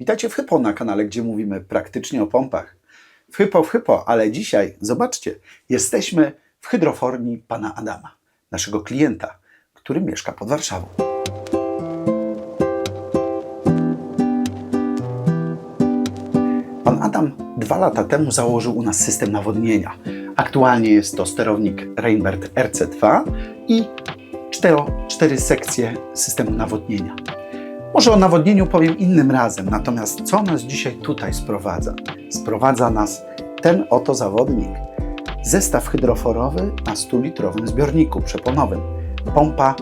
Witajcie w Hypo na kanale, gdzie mówimy praktycznie o pompach. W Hypo, w Hypo, ale dzisiaj, zobaczcie, jesteśmy w hydroforni pana Adama, naszego klienta, który mieszka pod Warszawą. Pan Adam dwa lata temu założył u nas system nawodnienia. Aktualnie jest to sterownik Reinbert RC2 i cztero, cztery sekcje systemu nawodnienia. Może o nawodnieniu powiem innym razem, natomiast co nas dzisiaj tutaj sprowadza? Sprowadza nas ten oto zawodnik. Zestaw hydroforowy na 100-litrowym zbiorniku przeponowym. Pompa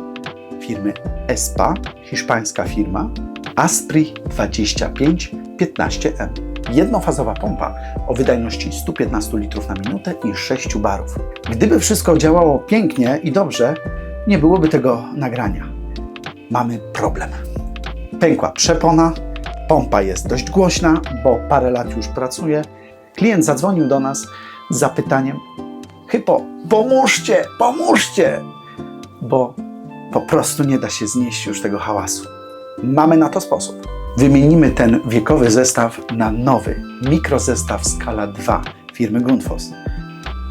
firmy ESPA, hiszpańska firma, Aspri 2515M. Jednofazowa pompa o wydajności 115 litrów na minutę i 6 barów. Gdyby wszystko działało pięknie i dobrze, nie byłoby tego nagrania. Mamy problem. Pękła przepona, pompa jest dość głośna, bo parę lat już pracuje. Klient zadzwonił do nas z zapytaniem: Hypo, pomóżcie, pomóżcie! Bo po prostu nie da się znieść już tego hałasu. Mamy na to sposób. Wymienimy ten wiekowy zestaw na nowy mikrozestaw skala 2 firmy Grundfos.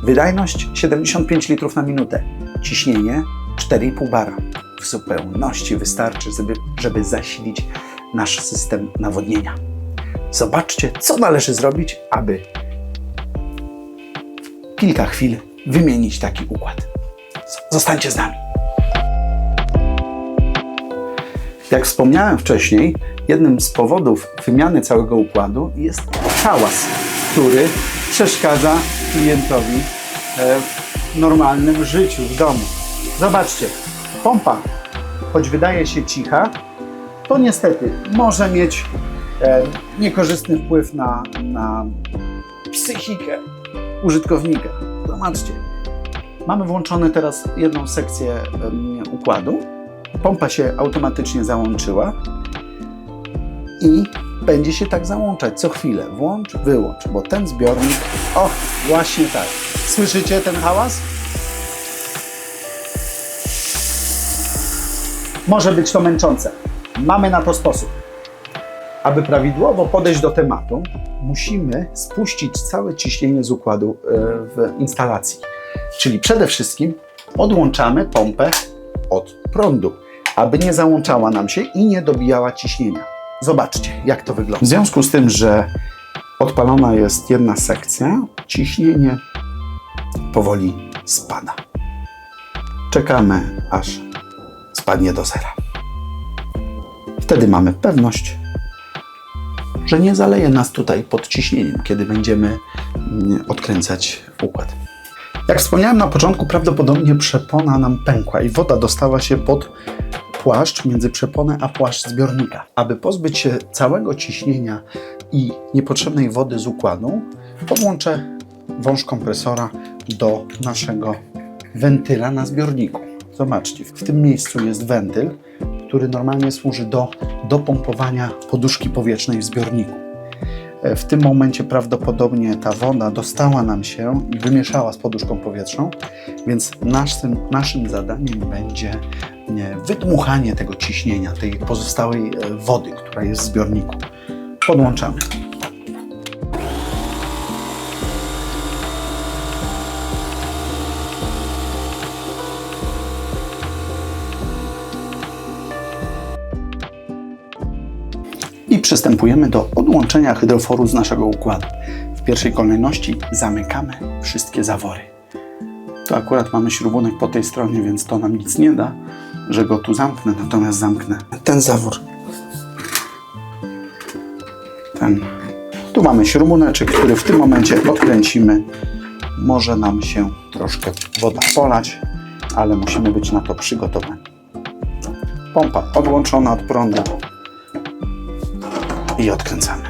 Wydajność 75 litrów na minutę, ciśnienie 4,5 bara. W zupełności wystarczy, żeby, zasilić nasz system nawodnienia. Zobaczcie, co należy zrobić, aby w kilka chwil wymienić taki układ. Zostańcie z nami. Jak wspomniałem wcześniej, jednym z powodów wymiany całego układu jest hałas, który przeszkadza klientowi e, w normalnym życiu w domu. Zobaczcie, pompa, choć wydaje się cicha, to niestety może mieć e, niekorzystny wpływ na, na psychikę użytkownika. Zobaczcie, mamy włączone teraz jedną sekcję układu. Pompa się automatycznie załączyła i będzie się tak załączać co chwilę. Włącz, wyłącz, bo ten zbiornik, o, właśnie tak. Słyszycie ten hałas? Może być to męczące. Mamy na to sposób. Aby prawidłowo podejść do tematu, musimy spuścić całe ciśnienie z układu e, w instalacji. Czyli przede wszystkim odłączamy pompę od prądu, aby nie załączała nam się i nie dobijała ciśnienia. Zobaczcie, jak to wygląda. W związku z tym, że odpalona jest jedna sekcja, ciśnienie powoli spada. Czekamy, aż spadnie do zera. Wtedy mamy pewność, że nie zaleje nas tutaj pod ciśnieniem, kiedy będziemy mm, odkręcać układ. Jak wspomniałem na początku, prawdopodobnie przepona nam pękła i woda dostała się pod płaszcz między przeponę a płaszcz zbiornika. Aby pozbyć się całego ciśnienia i niepotrzebnej wody z układu, podłączę wąż kompresora do naszego wentyla na zbiorniku. Zobaczcie, w tym miejscu jest wentyl, który normalnie służy do dopompowania poduszki powietrznej w zbiorniku. E, W tym momencie prawdopodobnie ta woda dostała nam się i wymieszała z poduszką powietrzną, więc naszym, naszym zadaniem będzie nie, wydmuchanie tego ciśnienia, tej pozostałej e, wody, która jest w zbiorniku. Podłączamy. Przystępujemy do odłączenia hydroforu z naszego układu. W pierwszej kolejności zamykamy wszystkie zawory. Tu akurat mamy śrubunek po tej stronie, więc to nam nic nie da, że go tu zamknę, natomiast zamknę ten zawór. Ten. Tu mamy śrubuneczek, który w tym momencie odkręcimy. Może nam się troszkę woda polać, ale musimy być na to przygotowani. Pompa odłączona od prądu i odkręcamy.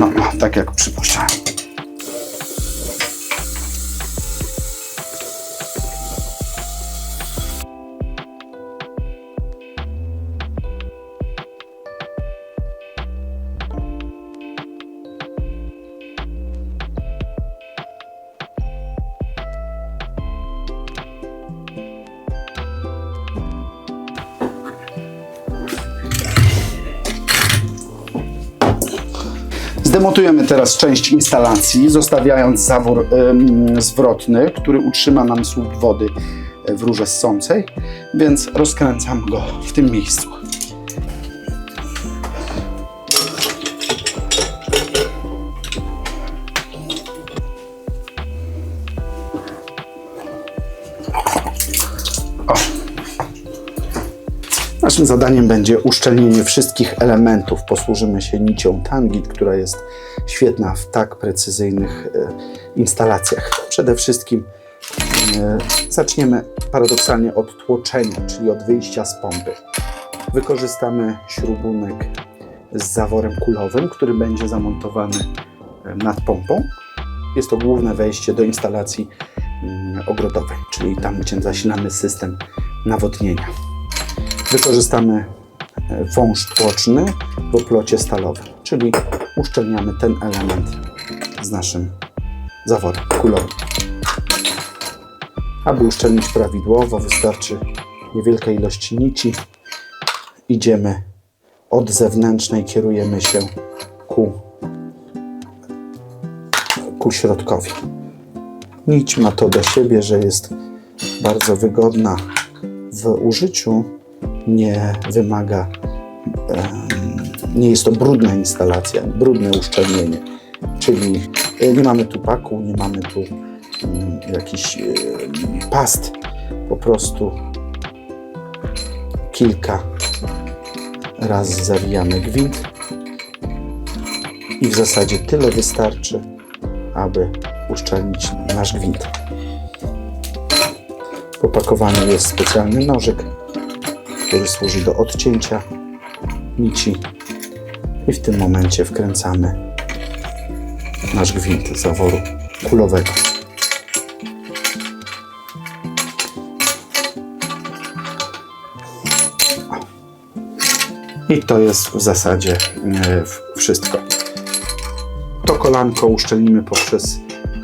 No, tak jak przypuszczałem. Zdemontujemy teraz część instalacji, zostawiając zawór ym, zwrotny, który utrzyma nam słup wody w rurze ssącej, więc rozkręcam go w tym miejscu. O. Naszym zadaniem będzie uszczelnienie wszystkich elementów. Posłużymy się nicią Tangit, która jest świetna w tak precyzyjnych e, instalacjach. Przede wszystkim e, zaczniemy paradoksalnie od tłoczenia, czyli od wyjścia z pompy. Wykorzystamy śrubunek z zaworem kulowym, który będzie zamontowany e, nad pompą. Jest to główne wejście do instalacji mm, ogrodowej, czyli tam, gdzie zasilamy system nawodnienia. Wykorzystamy e, wąż tłoczny w oplocie stalowym, czyli uszczelniamy ten element z naszym zaworem kulowym. Aby uszczelnić prawidłowo, wystarczy niewielka ilość nici. Idziemy od zewnętrznej, kierujemy się ku, ku środkowi. Nić ma to do siebie, że jest bardzo wygodna w użyciu, nie wymaga, nie jest to brudna instalacja, brudne uszczelnienie, czyli e, nie mamy tu paku, nie mamy tu mm, jakichś em, past, po prostu kilka razy zawijamy gwint i w zasadzie tyle wystarczy, aby uszczelnić nasz gwint. W opakowaniu jest specjalny nożyk, który służy do odcięcia nici i w tym momencie wkręcamy nasz gwint zaworu kulowego. I to jest w zasadzie e, wszystko. To kolanko uszczelnimy poprzez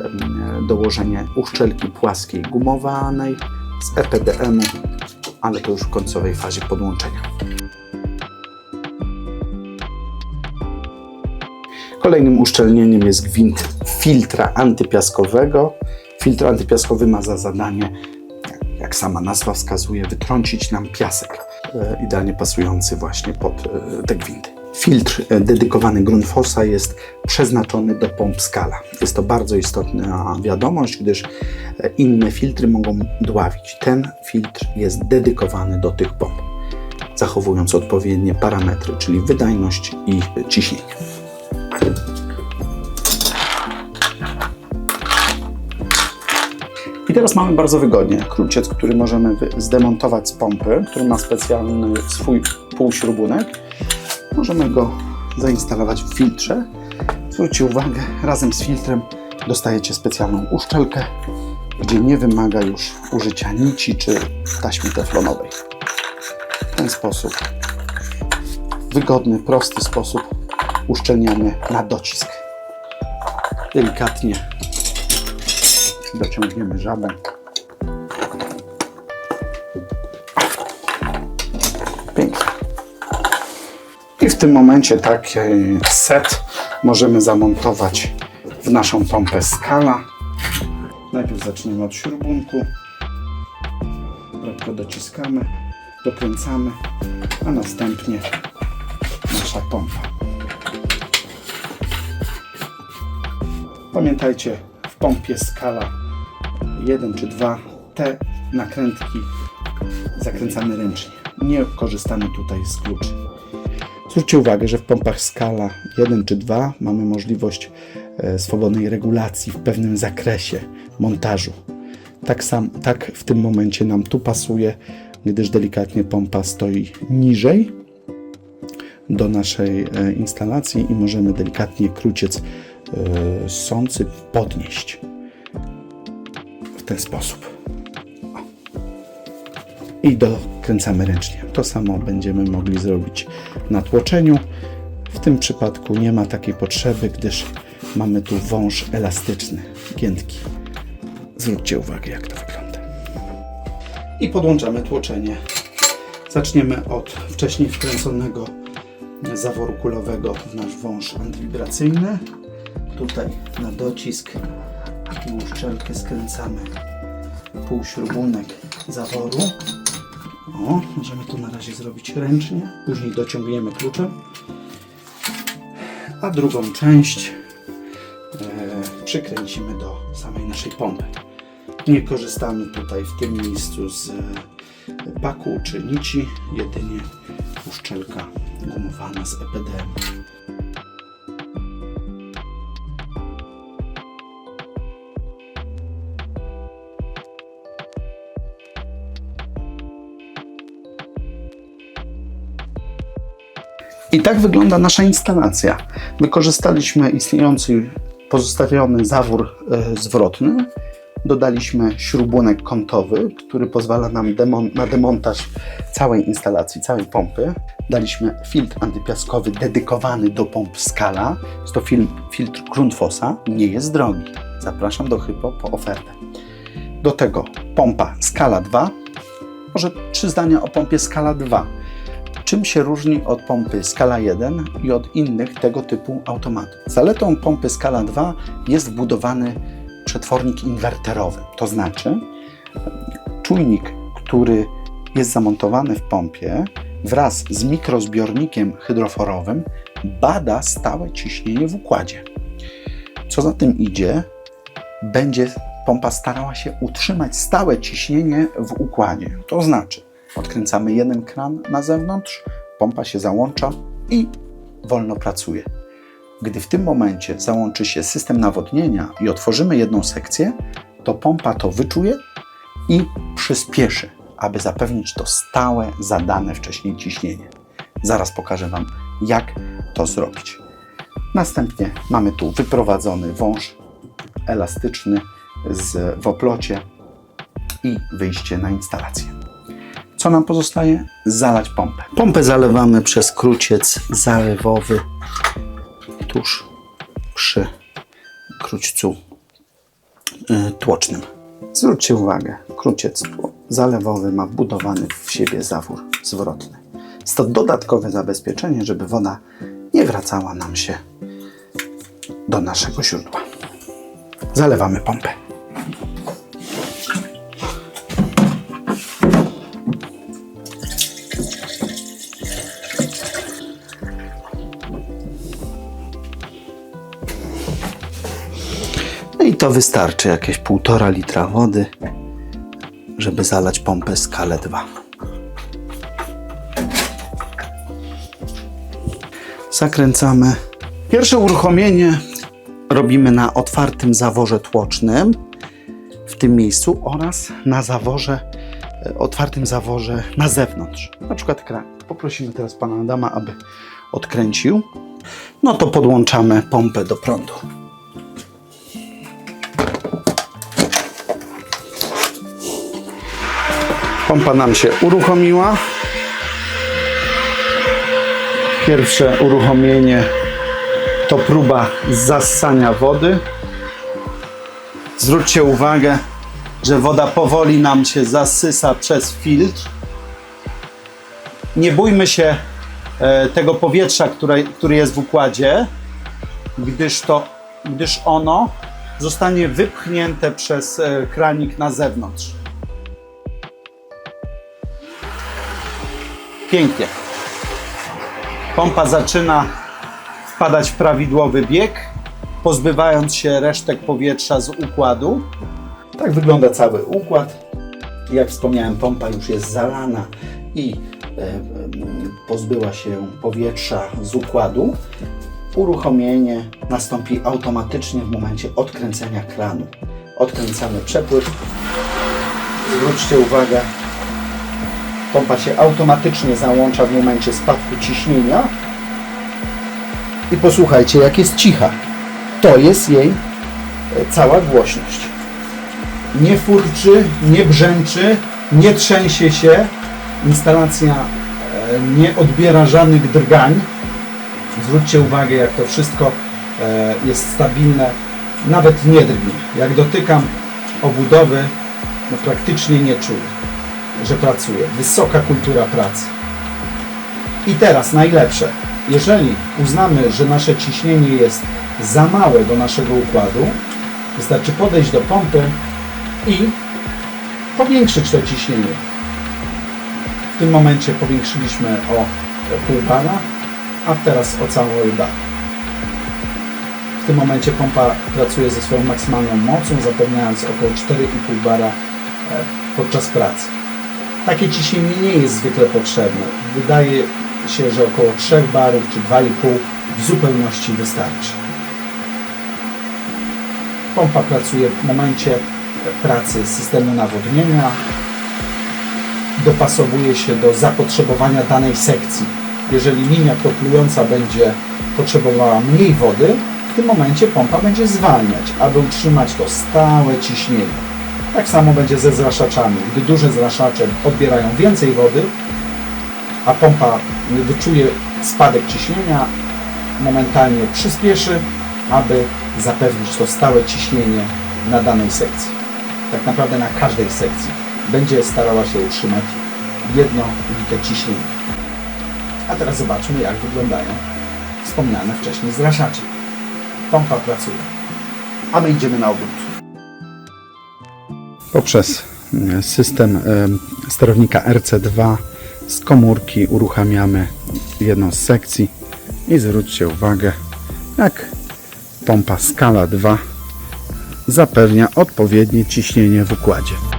em, dołożenie uszczelki płaskiej gumowanej z EPDM-u, ale to już w końcowej fazie podłączenia. Kolejnym uszczelnieniem jest gwint filtra antypiaskowego. Filtr antypiaskowy ma za zadanie, jak sama nazwa wskazuje, wytrącić nam piasek, e, idealnie pasujący właśnie pod e, te gwinty. Filtr e, dedykowany Grundfossa jest przeznaczony do pomp skala. Jest to bardzo istotna wiadomość, gdyż e, inne filtry mogą dławić. Ten filtr jest dedykowany do tych pomp, zachowując odpowiednie parametry, czyli wydajność i ciśnienie. I teraz mamy bardzo wygodnie kruciec, który możemy zdemontować z pompy, który ma specjalny swój półśrubunek. Możemy go zainstalować w filtrze. Zwróćcie uwagę, razem z filtrem dostajecie specjalną uszczelkę, gdzie nie wymaga już użycia nici czy taśmy teflonowej. W ten sposób, wygodny, prosty sposób uszczelniamy na docisk. Delikatnie dociągniemy żabę. I w tym momencie taki set możemy zamontować w naszą pompę skala. Najpierw zaczniemy od śrubunku. Lekko dociskamy, dokręcamy, a następnie nasza pompa. Pamiętajcie, w pompie skala 1 czy 2 te nakrętki zakręcamy ręcznie. Nie korzystamy tutaj z kluczy. Zwróćcie uwagę, że w pompach skala 1 czy 2 mamy możliwość e, swobodnej regulacji w pewnym zakresie montażu. Tak, sam, tak w tym momencie nam tu pasuje, gdyż delikatnie pompa stoi niżej do naszej e, instalacji i możemy delikatnie kruciec e, sący podnieść w ten sposób. I dokręcamy ręcznie. To samo będziemy mogli zrobić na tłoczeniu. W tym przypadku nie ma takiej potrzeby, gdyż mamy tu wąż elastyczny, giętki. Zwróćcie uwagę, jak to wygląda. I podłączamy tłoczenie. Zaczniemy od wcześniej wkręconego zaworu kulowego w nasz wąż antywibracyjny. Tutaj na docisk i uszczelkę skręcamy półśrubunek zaworu. O, możemy to na razie zrobić ręcznie, później dociągniemy kluczem. A drugą część e, przykręcimy do samej naszej pompy. Nie korzystamy tutaj w tym miejscu z e, paku czy nici, jedynie uszczelka gumowana z EPDM. I tak wygląda nasza instalacja. Wykorzystaliśmy istniejący pozostawiony zawór e, zwrotny. Dodaliśmy śrubunek kątowy, który pozwala nam demon, na demontaż całej instalacji, całej pompy. Daliśmy filtr antypiaskowy dedykowany do pomp Skala. Jest to filtr Grundfossa. Nie jest drogi. Zapraszam do Hypo po ofertę. Do tego pompa Skala 2. Może trzy zdania o pompie Skala 2. Czym się różni od pompy Skala 1 i od innych tego typu automatów? Zaletą pompy Skala 2 jest wbudowany przetwornik inwerterowy. To znaczy, czujnik, który jest zamontowany w pompie, wraz z mikrozbiornikiem hydroforowym bada stałe ciśnienie w układzie. Co za tym idzie, będzie pompa starała się utrzymać stałe ciśnienie w układzie. To znaczy, odkręcamy jeden kran na zewnątrz, pompa się załącza i wolno pracuje. Gdy w tym momencie załączy się system nawodnienia i otworzymy jedną sekcję, to pompa to wyczuje i przyspieszy, aby zapewnić to stałe, zadane wcześniej ciśnienie. Zaraz pokażę Wam, jak to zrobić. Następnie mamy tu wyprowadzony wąż elastyczny z, w oplocie i wyjście na instalację. Co nam pozostaje? Zalać pompę. Pompę zalewamy przez kruciec zalewowy tuż przy krućcu y, tłocznym. Zwróćcie uwagę, kruciec zalewowy ma wbudowany w siebie zawór zwrotny. Jest to dodatkowe zabezpieczenie, żeby woda nie wracała nam się do naszego źródła. Zalewamy pompę. To wystarczy, jakieś półtora litra wody, żeby zalać pompę skalę 2. Zakręcamy. Pierwsze uruchomienie robimy na otwartym zaworze tłocznym w tym miejscu oraz na zaworze, e, otwartym zaworze na zewnątrz, na przykład kran. Poprosimy teraz pana Adama, aby odkręcił. No to podłączamy pompę do prądu. Pompa nam się uruchomiła. Pierwsze uruchomienie to próba zassania wody. Zwróćcie uwagę, że woda powoli nam się zasysa przez filtr. Nie bójmy się e, tego powietrza, które, który jest w układzie, gdyż, to, gdyż ono zostanie wypchnięte przez e, kranik na zewnątrz. Pięknie. Pompa zaczyna wpadać w prawidłowy bieg, pozbywając się resztek powietrza z układu. Tak wygląda cały układ. Jak wspomniałem, pompa już jest zalana i e, e, pozbyła się powietrza z układu. Uruchomienie nastąpi automatycznie w momencie odkręcenia kranu. Odkręcamy przepływ. Zwróćcie uwagę, Pompa się automatycznie załącza w momencie spadku ciśnienia. I posłuchajcie, jak jest cicha. To jest jej e, cała głośność. Nie furczy, nie brzęczy, nie trzęsie się. Instalacja e, nie odbiera żadnych drgań. Zwróćcie uwagę, jak to wszystko e, jest stabilne. Nawet nie drgnie. Jak dotykam obudowy, no praktycznie nie czuję że pracuje. Wysoka kultura pracy. I teraz najlepsze. jeżeli uznamy, że nasze ciśnienie jest za małe do naszego układu, wystarczy podejść do pompy i powiększyć to ciśnienie. W tym momencie powiększyliśmy o pół bara, a teraz o cały bar. W tym momencie pompa pracuje ze swoją maksymalną mocą, zapewniając około 4,5 bara e, podczas pracy. Takie ciśnienie nie jest zwykle potrzebne. Wydaje się, że około 3 barów czy 2,5 w zupełności wystarczy. Pompa pracuje w momencie pracy systemu nawodnienia, dopasowuje się do zapotrzebowania danej sekcji. Jeżeli linia kroplująca będzie potrzebowała mniej wody, w tym momencie pompa będzie zwalniać, aby utrzymać to stałe ciśnienie. Tak samo będzie ze zraszaczami. Gdy duże zraszacze odbierają więcej wody, a pompa wyczuje spadek ciśnienia, momentalnie przyspieszy, aby zapewnić to stałe ciśnienie na danej sekcji. Tak naprawdę na każdej sekcji będzie starała się utrzymać jednolite ciśnienie. A teraz zobaczmy, jak wyglądają wspomniane wcześniej zraszacze. Pompa pracuje, a my idziemy na obrót. Poprzez mm, system em, sterownika RC2 z komórki uruchamiamy jedną z sekcji i zwróćcie uwagę, jak pompa skala 2 zapewnia odpowiednie ciśnienie w układzie.